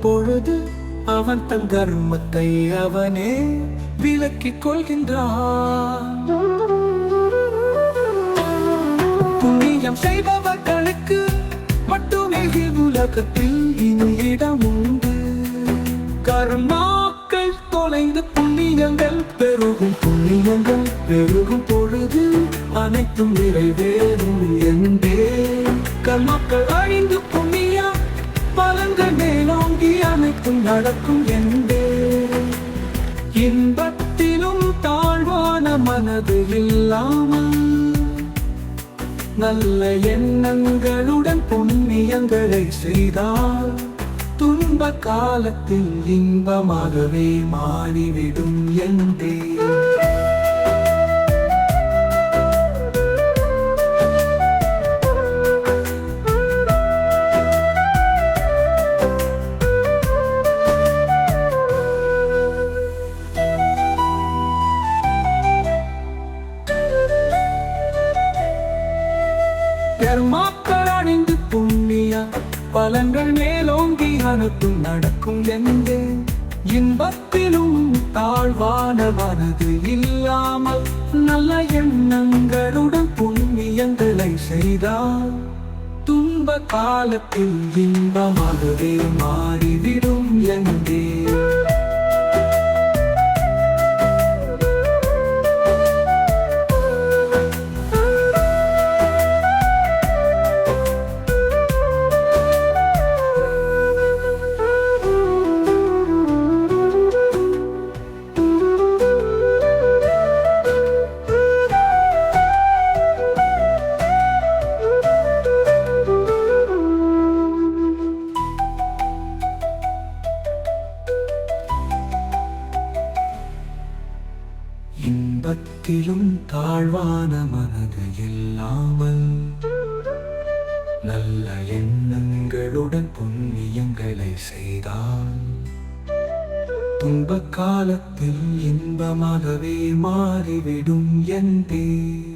பொழுது அவன் தன் கர்மத்தை அவனே விலக்கிக் கொள்கின்றான். புண்ணியம் செய்பவர்களுக்கு மட்டுமே உலகத்தில் இனி இடம் உண்டு. கர்மாக்கள் தொலைந்து புண்ணியங்கள் பெருகும். புண்ணியங்கள் பெருகும் பொழுது அனைத்தும் நடக்கும் என்றே. இன்பத்திலும் தாழ்வான மனது இல்லாமல் நல்ல எண்ணங்களுடன் புண்ணியங்களை செய்தால் துன்ப காலத்தில் இன்பமாகவே மாறிவிடும் என்றே. கர்மாக்கள் அணிந்து புண்ணிய பலங்கள் மேலோங்கி அனுப்பும் நடக்கும் என்றே. இன்பத்திலும் தாழ்வான மனது இல்லாமல் நல்ல எண்ணங்களுடன் புண்ணியங்களை செய்தால் துன்ப காலத்தில் இன்பமாகவே மாறிவிடும் எங்கே பக்தியும் தாழ்வான மனது இல்லாமல் நல்ல எண்ணங்களுடன் புண்ணியங்களை செய்தால் துன்ப காலத்தில் இன்பமாகவே மாறிவிடும் என் என்றே.